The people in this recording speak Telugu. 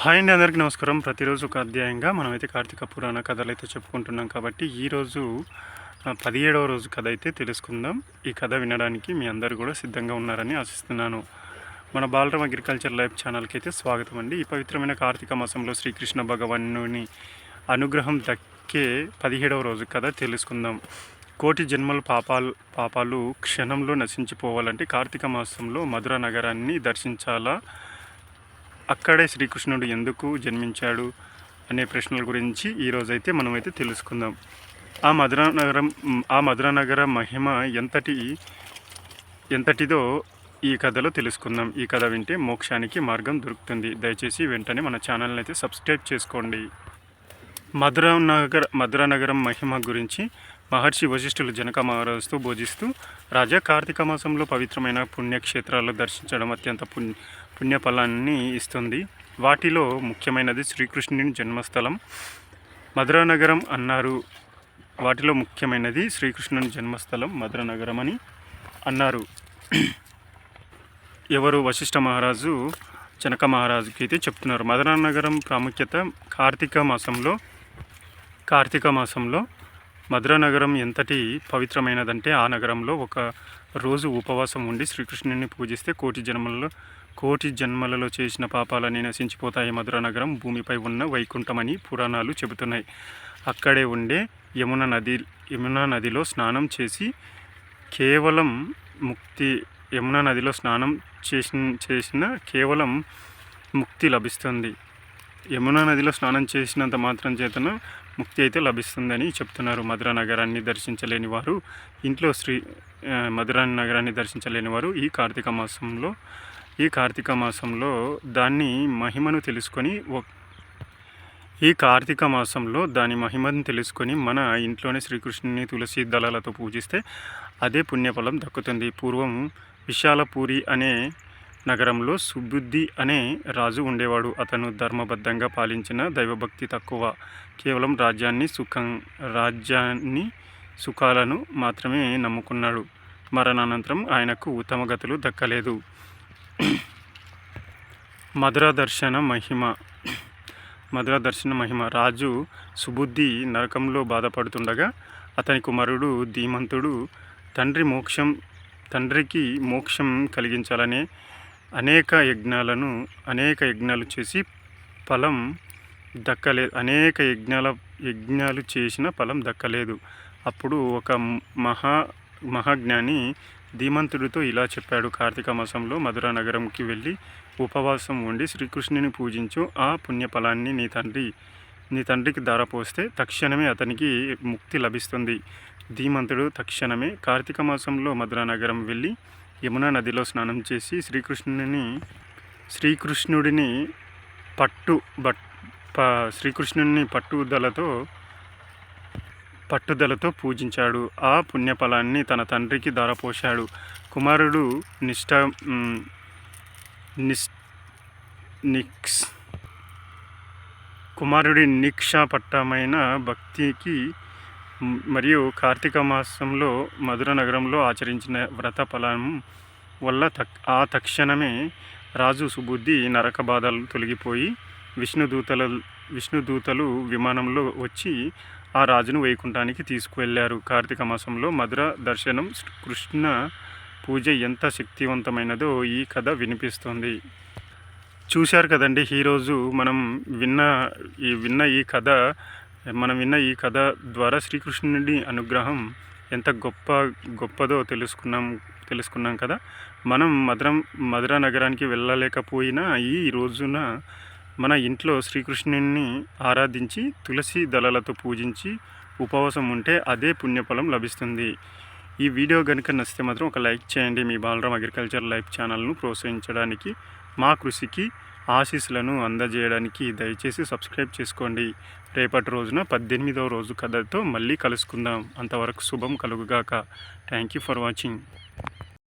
హాయ్ అండి అందరికీ నమస్కారం. ప్రతిరోజు ఒక అధ్యాయంగా మనమైతే కార్తీక పురాణ కథలు అయితే చెప్పుకుంటున్నాం కాబట్టి ఈరోజు పదిహేడవ రోజు కథ అయితే తెలుసుకుందాం. ఈ కథ వినడానికి మీ అందరు కూడా సిద్ధంగా ఉన్నారని ఆశిస్తున్నాను. మన బాలరామ్ అగ్రికల్చర్ లైఫ్ ఛానల్కి అయితే స్వాగతం అండి. ఈ పవిత్రమైన కార్తీక మాసంలో శ్రీకృష్ణ భగవానుని అనుగ్రహం దక్కే పదిహేడవ రోజు కథ తెలుసుకుందాం. కోటి జన్మల పాపాలు పాపాలు క్షణంలో నశించిపోవాలంటే కార్తీక మాసంలో మధుర నగరాన్ని దర్శించాలా? అక్కడే శ్రీకృష్ణుడు ఎందుకు జన్మించాడు అనే ప్రశ్నల గురించి ఈరోజైతే మనమైతే తెలుసుకుందాం. ఆ మధురానగరం ఆ మధురానగర మహిమ ఎంతటి ఎంతటిదో ఈ కథలో తెలుసుకుందాం. ఈ కథ వింటే మోక్షానికి మార్గం దొరుకుతుంది. దయచేసి వెంటనే మన ఛానల్ని అయితే సబ్స్క్రైబ్ చేసుకోండి. మధుర నగర మధుర నగరం మహిమ గురించి మహర్షి వశిష్ఠులు జనక మహారాజుతో బోధిస్తూ రాజా కార్తీక మాసంలో పవిత్రమైన పుణ్యక్షేత్రాలు దర్శించడం అత్యంత పుణ్య పుణ్యఫలాన్ని ఇస్తుంది. వాటిలో ముఖ్యమైనది శ్రీకృష్ణుని జన్మస్థలం. మధురానగరం అన్నారు. వాటిలో ముఖ్యమైనది శ్రీకృష్ణుని జన్మస్థలం మధుర నగరం అని అన్నారు. ఎవరు వశిష్ఠ మహారాజు? జనక మహారాజుకి అయితే చెప్తున్నారు. మధురానగరం ప్రాముఖ్యత కార్తీక మాసంలో కార్తీక మాసంలో మధురానగరం ఎంతటి పవిత్రమైనదంటే ఆ నగరంలో ఒక రోజు ఉపవాసం ఉండి శ్రీకృష్ణుని పూజిస్తే కోటి జన్మలలో కోటి జన్మలలో చేసిన పాపాలన్నీ నశించిపోతాయి. మధుర నగరం భూమిపై ఉన్న వైకుంఠమని పురాణాలు చెబుతున్నాయి. అక్కడే ఉండే యమున నది యమున నదిలో స్నానం చేసి కేవలం ముక్తి యమున నదిలో స్నానం చేసిన చేసిన కేవలం ముక్తి లభిస్తుంది. యమునా నదిలో స్నానం చేసినంత మాత్రం చేతను ముక్తి అయితే లభిస్తుందని చెప్తున్నారు. మధుర నగరాన్ని దర్శించలేని వారు ఇంట్లో శ్రీ ఆ, మధుర నగరాన్ని దర్శించలేని వారు ఈ కార్తీక మాసంలో ఈ కార్తీక మాసంలో దాన్ని మహిమను తెలుసుకొని ఒ- ఈ కార్తీక మాసంలో దాని మహిమను తెలుసుకొని మన ఇంట్లోనే శ్రీకృష్ణుని తులసి దళాలతో పూజిస్తే అదే పుణ్యఫలం దక్కుతుంది. పూర్వం విశాలపూరి అనే నగరంలో సుబుద్ధి అనే రాజు ఉండేవాడు. అతను ధర్మబద్ధంగా పాలించిన దైవభక్తి తక్కువ. కేవలం రాజ్యాన్ని సుఖం రాజ్యాన్ని సుఖాలను మాత్రమే నమ్ముకున్నాడు. మరణానంతరం ఆయనకు ఉత్తమ గతులు దక్కలేదు. మధుర దర్శన మహిమ మధుర దర్శన మహిమ. రాజు సుబుద్ధి నరకంలో బాధపడుతుండగా అతని కుమారుడు ధీమంతుడు తండ్రి మోక్షం తండ్రికి మోక్షం కలిగించాలనే అనేక యజ్ఞాలను అనేక యజ్ఞాలు చేసి ఫలం దక్కలేదు అనేక యజ్ఞాల యజ్ఞాలు చేసిన ఫలం దక్కలేదు. అప్పుడు ఒక మహా మహాజ్ఞాని ధీమంతుడితో ఇలా చెప్పాడు. కార్తీక మాసంలో మధుర నగరంకి వెళ్ళి ఉపవాసం ఉండి శ్రీకృష్ణుని పూజించు ఆ పుణ్యఫలాన్ని నీ తండ్రి నీ తండ్రికి ధారపోస్తే తక్షణమే అతనికి ముక్తి లభిస్తుంది. ధీమంతుడు తక్షణమే కార్తీక మాసంలో మధుర నగరం వెళ్ళి యమునా నదిలో స్నానం చేసి శ్రీకృష్ణుని శ్రీకృష్ణుడిని పట్టు బట్ శ్రీకృష్ణుని పట్టుదలతో పట్టుదలతో పూజించాడు. ఆ పుణ్యఫలాన్ని తన తండ్రికి ధారపోశాడు. కుమారుడు నిష్ట నిస్ నిక్స్ కుమారుడి నిక్షాపట్టమైన భక్తికి మరియు కార్తీక మాసంలో మధుర నగరంలో ఆచరించిన వ్రత ఫలం వల్ల తక్ ఆ తక్షణమే రాజు సుబుద్ధి నరక బాధలు తొలగిపోయి విష్ణుదూతల విష్ణుదూతలు విమానంలో వచ్చి ఆ రాజును వైకుంఠానికి తీసుకువెళ్ళారు. కార్తీక మాసంలో మధుర దర్శనం కృష్ణ పూజ ఎంత శక్తివంతమైనదో ఈ కథ వినిపిస్తుంది. చూశారు కదండి ఈరోజు మనం విన్న ఈ విన్న ఈ కథ మనం విన్న ఈ కథ ద్వారా శ్రీకృష్ణుడి అనుగ్రహం ఎంత గొప్ప గొప్పదో తెలుసుకున్నాం తెలుసుకున్నాం కదా. మనం మధురం మధుర నగరానికి వెళ్ళలేకపోయినా ఈ రోజున మన ఇంట్లో శ్రీకృష్ణుని ఆరాధించి తులసి దళాలతో పూజించి ఉపవాసం ఉంటే అదే పుణ్యఫలం లభిస్తుంది. ఈ వీడియో కనుక నచ్చితే మాత్రం ఒక లైక్ చేయండి. మీ బాలరామ్ అగ్రికల్చర్ లైఫ్ ఛానల్ను ప్రోత్సహించడానికి మా కృషికి ఆశీస్సులను అందజేయడానికి దయచేసి సబ్స్క్రైబ్ చేసుకోండి. రేపటి రోజున పద్దెనిమిదవ రోజు కథతో మళ్ళీ కలుసుకుందాం. అంతవరకు శుభం కలుగుగాక. Thank you for watching.